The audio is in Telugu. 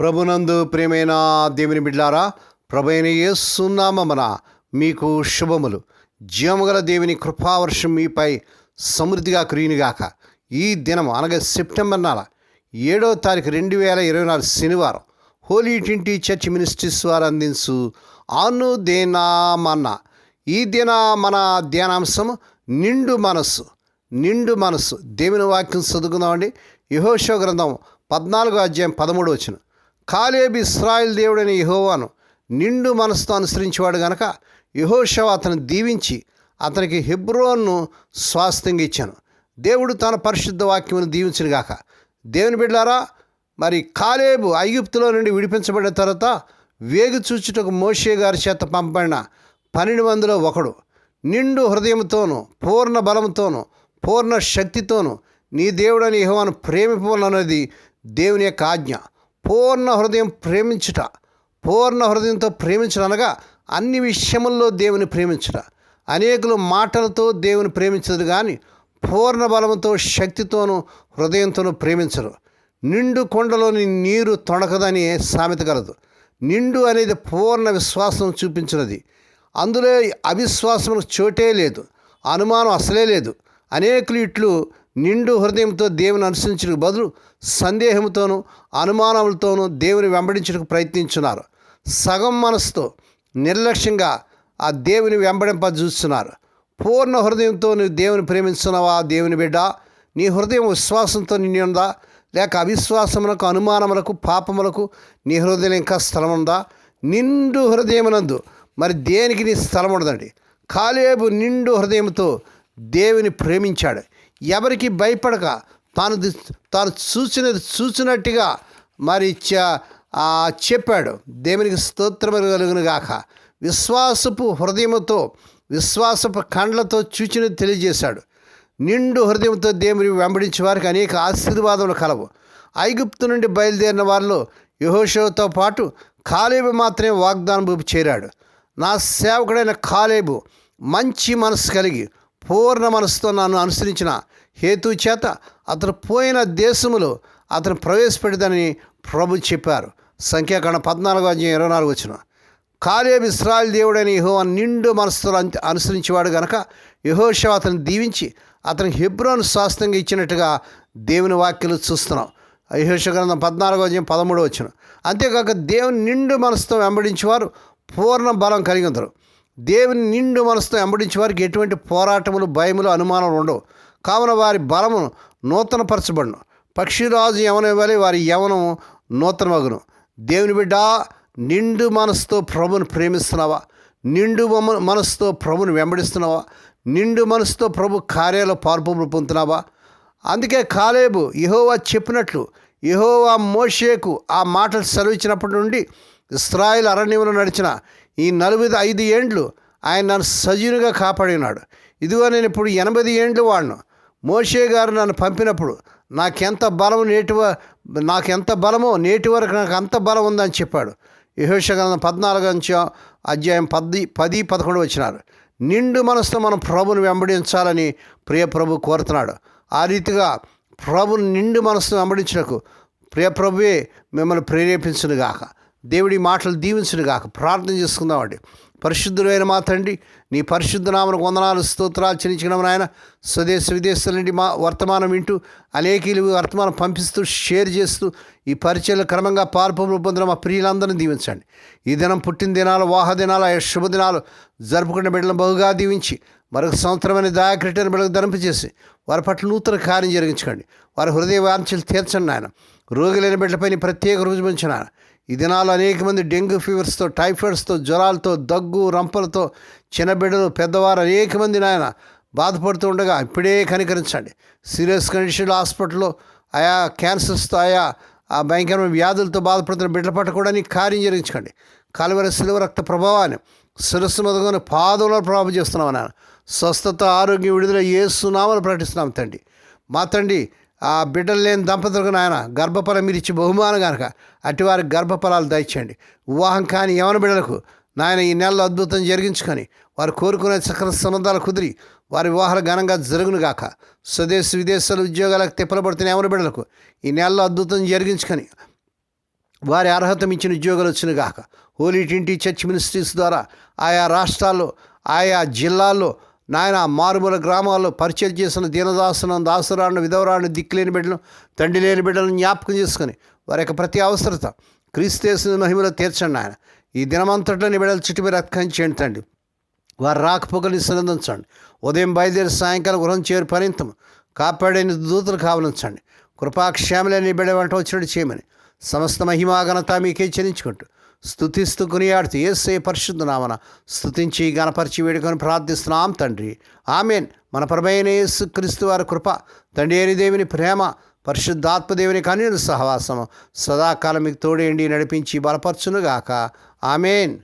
ప్రభునందు ప్రేమైన దేవుని బిడ్లారా ప్రభైన ఏసునామన మీకు శుభములు. జీవముగల దేవుని కృపావర్షం మీపై సమృద్ధిగా కురియునిగాక ఈ దినం అనగా సెప్టెంబర్ నెల ఏడో తారీఖు రెండు వేల ఇరవై నాలుగు శనివారం హోలీ ట్వంటీ చర్చ్ మినిస్ట్రీస్ వారు అందించు అను దేనామన్న ఈ దిన మన ధ్యానాంశం నిండు మనస్సు నిండు మనస్సు. దేవుని వాక్యం చదువుకుందామండి. యహోషో గ్రంథం పద్నాలుగో అధ్యాయం పదమూడు వచ్చిన కాలేబి ఇస్రాయిల్ దేవుడైన యహోవాను నిండు మనసుతో అనుసరించేవాడు గనక యహోషవ అతను దీవించి అతనికి హెబ్రోన్ను స్వాస్థ్యంగా ఇచ్చాను. దేవుడు తన పరిశుద్ధ వాక్యమును దీవించినగాక. దేవుని బిడ్డారా మరి కాలేబు ఐగుప్తులో నుండి విడిపించబడిన తర్వాత వేగు చూచుటకు మోషే గారి చేత పంపబడిన పన్నెండు మందిలో ఒకడు. నిండు హృదయంతోనూ పూర్ణ బలంతోనూ పూర్ణ శక్తితోనూ నీ దేవుడని యహోవాను ప్రేమిపోవాలన్నది దేవుని యొక్క ఆజ్ఞ. పూర్ణ హృదయం ప్రేమించుట పూర్ణ హృదయంతో ప్రేమించడం అనగా అన్ని విషయముల్లో దేవుని ప్రేమించుట. అనేకులు మాటలతో దేవుని ప్రేమించదు కానీ పూర్ణ బలంతో శక్తితోనూ హృదయంతోనూ ప్రేమించరు. నిండు కొండలోని నీరు తొణకదని సామెత కలదు నిండు అనేది పూర్ణ విశ్వాసం చూపించినది. అందులో అవిశ్వాసములకు చోటే లేదు. అనుమానం అసలే లేదు. అనేకులు ఇట్లు నిండు హృదయంతో దేవుని అనుసరించడానికి బదులు సందేహంతోనూ అనుమానములతోనూ దేవుని వెంబడించడానికి ప్రయత్నించున్నారు. సగం మనసుతో నిర్లక్ష్యంగా ఆ దేవుని వెంబడింప చూస్తున్నారు పూర్ణ హృదయంతో నువ్వు దేవుని ప్రేమిస్తున్నావా దేవుని బిడ్డ నీ హృదయం విశ్వాసంతో నిండి ఉందా? లేక అవిశ్వాసములకు అనుమానములకు పాపములకు నీ హృదయం ఇంకా స్థలం ఉందా? నిండు హృదయమునందు మరి దేనికి నీ స్థలం ఉండదండి? కాలేబు నిండు హృదయంతో దేవుని ప్రేమించాడు. ఎవరికి భయపడక. తాను తాను చూసినది చూసినట్టుగా మరి చెప్పాడు. దేవునికి స్తోత్రము కలుగును గాక విశ్వాసపు హృదయముతో విశ్వాసపు కండ్లతో చూచినది తెలియజేశాడు. నిండు హృదయంతో దేవుని వెంబడించే వారికి అనేక ఆశీర్వాదములు కలవు. ఐగుప్తు నుండి బయలుదేరిన వారిలో యహోషోతో పాటు కాలేబు మాత్రమే వాగ్దానం చేరాడు. నా సేవకుడైన కాలేబు మంచి మనసు కలిగి పూర్ణ మనసుతో నన్ను అనుసరించిన హేతు చేత అతను పోయిన దేశములో అతను ప్రవేశపెడదని ప్రభు చెప్పారు. సంఖ్యాకాండ పద్నాలుగు అధ్యాయం ఇరవై నాలుగు వచ్చిన కాలేబ్ ఇస్రాయల్ దేవుడైన యహో నిండు మనసుతో అంత- అనుసరించేవాడు గనక యహోషవ అతను దీవించి అతనికి హెబ్రోను శాస్త్రంగా ఇచ్చినట్టుగా దేవుని వాక్యలు చూస్తున్నాం. యహోష గ్రంథం పద్నాలుగో అధ్యాయం పదమూడో వచ్చిన అంతేకాక దేవుని నిండు మనసుతో వెంబడించేవారు పూర్ణ బలం కలిగి ఉంటారు దేవుని నిండు మనసుతో వెంబడించే వారికి ఎటువంటి పోరాటములు భయములు అనుమానాలు ఉండవు. కావున వారి బలము నూతనపరచబడును. పక్షిరాజు యవనవ్వాలి వారి యవనము నూతనమగును. దేవుని బిడ్డ నిండు మనసుతో ప్రభుని ప్రేమిస్తున్నావా? నిండు మనసుతో ప్రభుని వెంబడిస్తున్నావా? నిండు మనసుతో ప్రభు కార్యాలు పాల్పొంపులు పొందుతున్నావా? అందుకే కాలేబు యహోవా చెప్పినట్లు యహోవా మోషేకు ఆ మాటలు సెలవిచ్చినప్పటి నుండి ఇస్రాయిల్ అరణ్యంలో నడిచిన ఈ నలభై ఐదు ఏండ్లు ఆయన నన్ను సజీవునిగా కాపాడినాడు. ఇదిగో నేను ఇప్పుడు ఎనభై ఏండ్లు వాడిను. మోషే గారు నన్ను పంపినప్పుడు నాకెంత బలం నేటి వ- నాకెంత బలమో నేటి వరకు నాకు అంత బలం ఉందని చెప్పాడు. యహోషగ్రంథం పద్నాలుగు అంచ అధ్యాయం పది పది పదకొండు వచ్చినారు. నిండు మనసుతో మనం ప్రభుని వెంబడించాలని ప్రియ ప్రభు కోరుతున్నాడు. ఆ రీతిగా ప్రభుని నిండు మనసును వెంబడించినకు ప్రియ ప్రభువే మిమ్మల్ని ప్రేరేపించునుగాక. గాక దేవుడి మాటలు దీవించును గాక. ప్రార్థన చేసుకుందామండి. పరిశుద్ధుడైన మా తండ్రి నీ పరిశుద్ధ నామను వందనాలు స్తోత్రాలు చెల్లించడం నాయన. స్వదేశ విదేశాల నుండి మా వర్తమానం వింటూ అనేకలు వర్తమానం పంపిస్తూ షేర్ చేస్తూ ఈ పరిచయలు క్రమంగా పాల్పొంపులు పొందిన మా ప్రియులందరినీ దీవించండి. ఈ దినం పుట్టిన దినాలు వాహ దినాలు శుభదినాలు జరుపుకున్న బిడ్డలను బహుగా దీవించి మరొక సంవత్సరమైన దయాకృటైన బిడ్డలకు ధరింపజేసి వారి పట్ల నూతన కార్యం జరిగించుకోండి. వారి హృదయ వాంఛలు తీర్చండి నాయన. రోగులైన బిడ్డలపై ప్రత్యేక రుజువు ఈ దినాలు అనేక మంది డెంగ్యూ ఫీవర్స్తో టైఫాయిడ్స్తో జ్వరాలతో దగ్గు రంపలతో చిన్న బిడ్డలు పెద్దవారు అనేక మంది నాయన బాధపడుతూ ఉండగా ఇప్పుడే కనికరించండి. సీరియస్ కండిషన్లో హాస్పిటల్లో ఆయా క్యాన్సర్స్తో ఆయా ఆ భయంకరమైన వ్యాధులతో బాధపడుతున్న బిడ్డల పట్ల కూడా నీ కార్యం జరిగించండి కలవర శిలువ రక్త ప్రభావాన్ని శిరస్సు మొదలుకొని పాదంలో ప్రభావం చేస్తున్నాం నాన్న స్వస్థత ఆరోగ్యం విడుదల ఏసునామని ప్రకటిస్తున్నాం తండ్రి. మా తండ్రి ఆ బిడ్డలు లేని దంపతులకు నాయన గర్భఫలం మీరు ఇచ్చి బహుమానం కనుక అటు వారికి గర్భఫలాలు దయచేయండి. వివాహం కాని యవన బిడ్డలకు నాయన ఈ నెలలో అద్భుతం జరిగించుకొని వారు కోరుకునే చక్ర సంబంధాలు కుదిరి వారి వివాహాలు ఘనంగా జరుగును గాక. స్వదేశ విదేశాల ఉద్యోగాలకు తిప్పలబడుతున్న యవన బిడ్డలకు ఈ నెలలో అద్భుతం జరిగించుకొని వారి అర్హత మించిన ఉద్యోగాలు వచ్చిన గాక. హోలీ ఇంటి చర్చ్ మినిస్ట్రీస్ ద్వారా ఆయా రాష్ట్రాల్లో ఆయా జిల్లాల్లో నాయన మారుమూల గ్రామాల్లో పరిచయం చేసిన దీనదాసును దాసురాలను విధవరాన్ని దిక్కులేని బిడ్డలను తండ్రి లేని బిడ్డలను జ్ఞాపకం చేసుకొని వారి యొక్క ప్రతి అవసరత క్రీస్తేసిన మహిమలో తీర్చండి ఆయన ఈ దినమంతట్లో నీ బిడ్డల చుట్టూ మీరు రక్షించండి తండ్రి. వారు రాకపోకలు సంబంధించండి ఉదయం బయలుదేరి సాయంకాలం గృహం చేరు పరింతము కాపాడని దూతలు కావలించండి. కృపాక్షేమలేని బిడ్డ వెంట వచ్చినట్టు చేయమని సమస్త మహిమాఘనత మీకే చెల్లించుకుంటూ స్థుతిస్తూ కొనియాడుతూ ఏసే పరిశుద్ధ నామన స్థుతించి గణపరిచి వేడుకొని ప్రార్థిస్తున్నాం తండ్రి. ఆమెన్. మన పరమైన యేసు క్రీస్తు వారి కృప తండ్రి అని దేవుని ప్రేమ పరిశుద్ధాత్మదేవుని కన్యుల సహవాసము సదాకాలం మీకు తోడేండి నడిపించి బలపరచునుగాక. ఆమెన్.